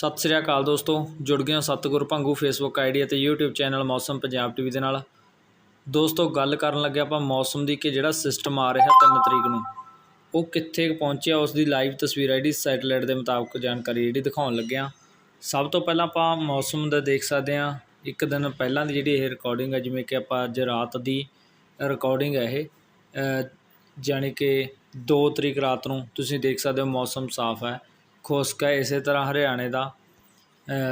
ਸਤਿ ਸ੍ਰੀ ਅਕਾਲ ਦੋਸਤੋ ਜੁੜ ਗਏ ਹੋ ਸਤਿਗੁਰ ਭੰਗੂ ਫੇਸਬੁੱਕ ਆਈਡੀ ਅਤੇ YouTube channel Mausam Punjab TV ਦੇ ਨਾਲ। ਦੋਸਤੋ ਗੱਲ ਕਰਨ ਲੱਗੇ ਆਪਾਂ ਮੌਸਮ ਦੀ ਕਿ ਜਿਹੜਾ ਸਿਸਟਮ ਆ ਰਿਹਾ 3 ਤਰੀਕ ਨੂੰ ਉਹ ਕਿੱਥੇ ਪਹੁੰਚਿਆ ਉਸ ਦੀ ਲਾਈਵ ਤਸਵੀਰ ਆਈਡੀ ਸੈਟੇਲਾਈਟ ਦੇ ਮੁਤਾਬਕ ਜਾਣਕਾਰੀ ਜਿਹੜੀ ਦਿਖਾਉਣ ਲੱਗੇ ਹਾਂ। ਸਭ ਤੋਂ ਪਹਿਲਾਂ ਆਪਾਂ ਮੌਸਮ ਦਾ ਦੇਖ ਸਕਦੇ ਹਾਂ। ਇੱਕ ਦਿਨ ਪਹਿਲਾਂ ਦੀ ਜਿਹੜੀ ਇਹ ਰਿਕਾਰਡਿੰਗ ਹੈ ਜਿਵੇਂ ਕਿ ਆਪਾਂ ਅੱਜ ਰਾਤ ਦੀ ਰਿਕਾਰਡਿੰਗ ਹੈ ਇਹ ਅ, ਜਾਣੀ ਕਿ 2 ਤਰੀਕ ਰਾਤ ਨੂੰ ਤੁਸੀਂ ਦੇਖ ਸਕਦੇ ਹੋ ਮੌਸਮ ਸਾਫ਼ ਹੈ। ਖੁਸ਼ਕ ਹੈ ਇਸੇ ਤਰ੍ਹਾਂ ਹਰਿਆਣੇ ਦਾ।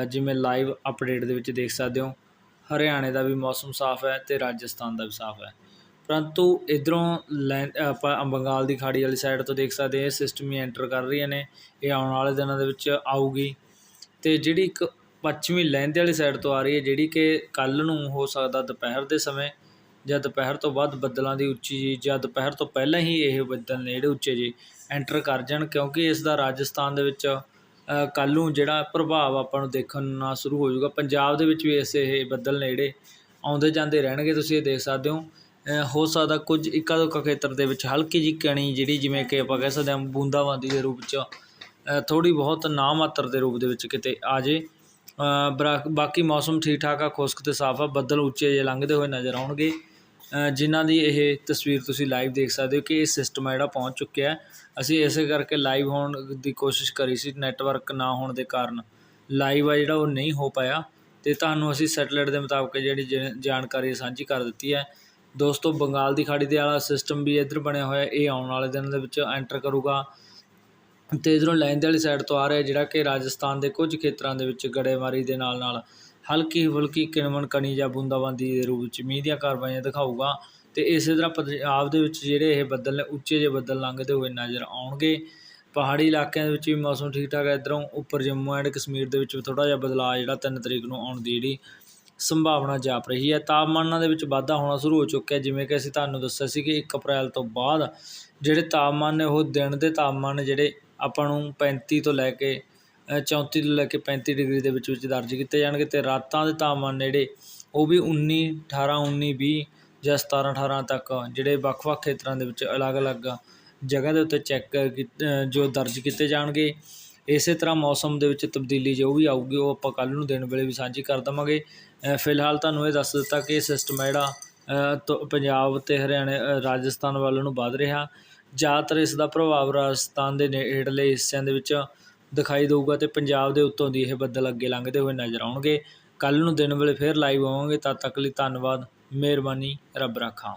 ਜਿਵੇਂ ਲਾਈਵ ਅਪਡੇਟ ਦੇ ਵਿੱਚ ਦੇਖ ਸਕਦੇ ਹੋ। ਹਰਿਆਣੇ ਦਾ ਵੀ ਮੌਸਮ ਸਾਫ਼ ਹੈ ਤੇ ਰਾਜਸਥਾਨ ਦਾ ਵੀ ਸਾਫ਼ ਹੈ। ਪਰੰਤੂ ਇਧਰੋਂ ਲੈ ਆਪਾਂ ਬੰਗਾਲ ਦੀ ਖਾੜੀ ਵਾਲੀ ਸਾਈਡ ਤੋਂ ਦੇਖ ਸਕਦੇ ਇਹ ਸਿਸਟਮ ਹੀ ਐਂਟਰ ਕਰ ਰਹੀਆਂ ਨੇ। ਇਹ ਆਉਣ ਵਾਲੇ ਦਿਨਾਂ ਦੇ ਵਿੱਚ ਆਊਗੀ। ਤੇ ਜਿਹੜੀ ਇੱਕ ਪੱਛਮੀ ਲਹਿੰਦੇ ਵਾਲੀ ਸਾਈਡ ਤੋਂ ਆ ਰਹੀ ਹੈ, ਜਿਹੜੀ ਕਿ ਕੱਲ ਨੂੰ ਹੋ ਸਕਦਾ ਦੁਪਹਿਰ ਦੇ ਸਮੇਂ ਜਾਂ ਦੁਪਹਿਰ ਤੋਂ ਬਾਅਦ ਬੱਦਲਾਂ ਦੀ ਉੱਚੀ ਜੀ, ਜਾਂ ਦੁਪਹਿਰ ਤੋਂ ਪਹਿਲਾਂ ਹੀ ਇਹ ਬੱਦਲ ਨੇ ਜਿਹੜੇ ਉੱਚੇ ਜੀ ਐਂਟਰ ਕਰ ਜਾਣ, ਕਿਉਂਕਿ ਇਸ ਦਾ ਰਾਜਸਥਾਨ ਦੇ ਵਿੱਚ ਕੱਲ੍ਹ ਨੂੰ ਜਿਹੜਾ ਪ੍ਰਭਾਵ ਆਪਾਂ ਨੂੰ ਦੇਖਣ ਨੂੰ ਸ਼ੁਰੂ ਹੋ ਜਾਊਗਾ। ਪੰਜਾਬ ਦੇ ਵਿੱਚ ਵੀ ਐਸੇ ਇਹ ਬੱਦਲ ਨੇ ਜਿਹੜੇ ਆਉਂਦੇ ਜਾਂਦੇ ਰਹਿਣਗੇ, ਤੁਸੀਂ ਇਹ ਦੇਖ ਸਕਦੇ ਹੋ। ਹੋ ਸਕਦਾ ਕੁਝ ਇੱਕਾ ਦੁੱਕਾ ਖੇਤਰ ਦੇ ਵਿੱਚ ਹਲਕੀ ਜਿਹੀ ਕਣੀ ਜਿਹੜੀ ਜਿਵੇਂ ਕਿ ਆਪਾਂ ਕਹਿ ਸਕਦੇ ਹਾਂ ਬੂੰਦਾਬਾਂਦੀ ਦੇ ਰੂਪ 'ਚ ਥੋੜੀ ਬਹੁਤ ਨਾ ਮਾਤਰ ਦੇ ਰੂਪ ਦੇ ਵਿੱਚ ਕਿਤੇ ਆ ਜੇ। ਬਰਾ- ਬਾਕੀ ਮੌਸਮ ਠੀਕ ਠਾਕ ਆ, ਖੁਸ਼ਕ ਤੇ ਸਾਫ਼ ਆ, ਬੱਦਲ ਉੱਚੇ ਜਿਹੇ ਲੰਘਦੇ ਹੋਏ ਨਜ਼ਰ ਆਉਣਗੇ। ਜਿਨ੍ਹਾਂ ਦੀ ਇਹ ਤਸਵੀਰ ਤੁਸੀਂ ਲਾਈਵ ਦੇਖ ਸਕਦੇ ਹੋ ਕਿ ਇਹ ਸਿਸਟਮ ਆ ਜਿਹੜਾ ਪਹੁੰਚ ਚੁੱਕਿਆ ਅਸੀਂ ਇਸੇ ਕਰਕੇ ਲਾਈਵ ਹੋਣ ਦੀ ਕੋਸ਼ਿਸ਼ ਕਰੀ ਸੀ ਨੈਟਵਰਕ ਨਾ ਹੋਣ ਦੇ ਕਾਰਨ। ਲਾਈਵ ਆ ਜਿਹੜਾ ਉਹ ਨਹੀਂ ਹੋ ਪਾਇਆ ਤੇ ਤੁਹਾਨੂੰ ਅਸੀਂ ਸੈਟੇਲਾਈਟ ਦੇ ਮੁਤਾਬਕ ਜਿਹੜੀ ਜ- ਜਾਣਕਾਰੀ ਸਾਂਝੀ ਕਰ ਦਿੱਤੀ ਹੈ। ਦੋਸਤੋ, ਬੰਗਾਲ ਦੀ ਖਾੜੀ ਦੇ ਵਾਲਾ ਸਿਸਟਮ ਵੀ ਇੱਧਰ ਬਣਿਆ ਹੋਇਆ ਇਹ ਆਉਣ ਵਾਲੇ ਦਿਨ ਦੇ ਵਿੱਚ ਐਂਟਰ ਕਰੂਗਾ। ਤੇ ਇਧਰੋਂ ਲਹਿੰਦੇ ਵਾਲੀ ਸਾਈਡ ਤੋਂ ਆ ਰਿਹਾ ਜਿਹੜਾ ਕਿ ਰਾਜਸਥਾਨ ਦੇ ਕੁਝ ਖੇਤਰਾਂ ਦੇ ਵਿੱਚ ਗੜੇਮਾਰੀ ਦੇ ਨਾਲ ਨਾਲ ਹਲਕੀ ਫੁਲਕੀ ਕਿਣਮਣ ਕਣੀ ਜਾਂ ਬੂੰਦਾਬਾਂਦੀ ਦੇ ਰੂਪ ਵਿੱਚ ਮੀਂਹ ਦੀਆਂ ਕਾਰਵਾਈਆਂ ਦਿਖਾਊਗਾ। ਤੇ ਇਸੇ ਤਰ੍ਹਾਂ ਪੰਜਾਬ ਦੇ ਵਿੱਚ ਜਿਹੜੇ ਇਹ ਬੱਦਲ ਨੇ ਉੱਚੇ ਜਿਹੇ ਬੱਦਲ ਲੰਘਦੇ ਹੋਏ ਨਜ਼ਰ ਆਉਣਗੇ। ਪਹਾੜੀ ਇਲਾਕਿਆਂ ਦੇ ਵਿੱਚ ਵੀ ਮੌਸਮ ਠੀਕ ਠਾਕ ਹੈ। ਇੱਧਰੋਂ ਉੱਪਰ ਜੰਮੂ ਐਂਡ ਕਸ਼ਮੀਰ ਦੇ ਵਿੱਚ ਵੀ ਥੋੜ੍ਹਾ ਜਿਹਾ ਬਦਲਾਅ ਜਿਹੜਾ 3 ਤਰੀਕ ਨੂੰ ਆਉਣ ਦੀ ਜਿਹੜੀ ਸੰਭਾਵਨਾ ਜਾਪ ਰਹੀ ਹੈ। ਤਾਪਮਾਨਾਂ ਦੇ ਵਿੱਚ ਵਾਧਾ ਹੋਣਾ ਸ਼ੁਰੂ ਹੋ ਚੁੱਕਿਆ ਜਿਵੇਂ ਕਿ ਅਸੀਂ ਤੁਹਾਨੂੰ ਦੱਸਿਆ ਸੀ ਕਿ 1 ਅਪ੍ਰੈਲ ਤੋਂ ਬਾਅਦ ਜਿਹੜੇ ਤਾਪਮਾਨ ਨੇ ਉਹ ਦਿਨ ਦੇ ਤਾਪਮਾਨ ਜਿਹੜੇ ਆਪਾਂ ਨੂੰ 35 ਤੋਂ ਲੈ ਕੇ ਚੌਂਤੀ ਤੋਂ ਲੈ ਕੇ 35 ਡਿਗਰੀ ਦੇ ਵਿੱਚ ਵਿੱਚ ਦਰਜ ਕੀਤੇ ਜਾਣਗੇ ਅਤੇ ਰਾਤਾਂ ਦੇ ਤਾਪਮਾਨ ਨੇੜੇ ਉਹ ਵੀ 19 18 19 20 ਜਾਂ 17 18 ਤੱਕ ਜਿਹੜੇ ਵੱਖ-ਵੱਖ ਖੇਤਰਾਂ ਦੇ ਵਿੱਚ ਅਲੱਗ-ਅਲੱਗ ਜਗ੍ਹਾ ਦੇ ਉੱਤੇ ਚੈੱਕ ਜੋ ਦਰਜ ਕੀਤੇ ਜਾਣਗੇ। ਇਸੇ ਤਰ੍ਹਾਂ ਮੌਸਮ ਦੇ ਵਿੱਚ ਤਬਦੀਲੀ ਜੋ ਵੀ ਆਊਗੀ ਉਹ ਆਪਾਂ ਕੱਲ੍ਹ ਨੂੰ ਦਿਨ ਵੇਲੇ ਵੀ ਸਾਂਝੀ ਕਰ ਦੇਵਾਂਗੇ। ਫਿਲਹਾਲ ਤੁਹਾਨੂੰ ਇਹ ਦੱਸ ਦਿੱਤਾ ਕਿ ਇਹ ਸਿਸਟਮ ਹੈ ਜਿਹੜਾ ਅ, ਪੰਜਾਬ ਤੇ ਹਰਿਆਣੇ ਰਾਜਸਥਾਨ ਵੱਲ ਨੂੰ ਵੱਧ ਰਿਹਾ। ਜ਼ਿਆਦਾਤਰ ਇਸ ਦਾ ਪ੍ਰਭਾਵ ਰਾਜਸਥਾਨ ਦੇ ਨੇੜਲੇ ਹਿੱਸਿਆਂ ਦੇ ਵਿੱਚ ਦਿਖਾਈ ਦੇਊਗਾ ਤੇ ਪੰਜਾਬ ਦੇ ਉੱਤੋਂ ਦੀ ਇਹ ਬੱਦਲ ਅੱਗੇ ਲੰਘਦੇ ਹੋਏ ਨਜ਼ਰ ਆਉਣਗੇ। ਕੱਲ੍ਹ ਨੂੰ ਦਿਨ ਵੇਲੇ ਫੇਰ ਲਾਈਵ ਆਵਾਂਗੇ ਤਦ ਤੱਕ ਲਈ ਧੰਨਵਾਦ, ਮਿਹਰਬਾਨੀ, ਰੱਬ ਰਾਖਾ।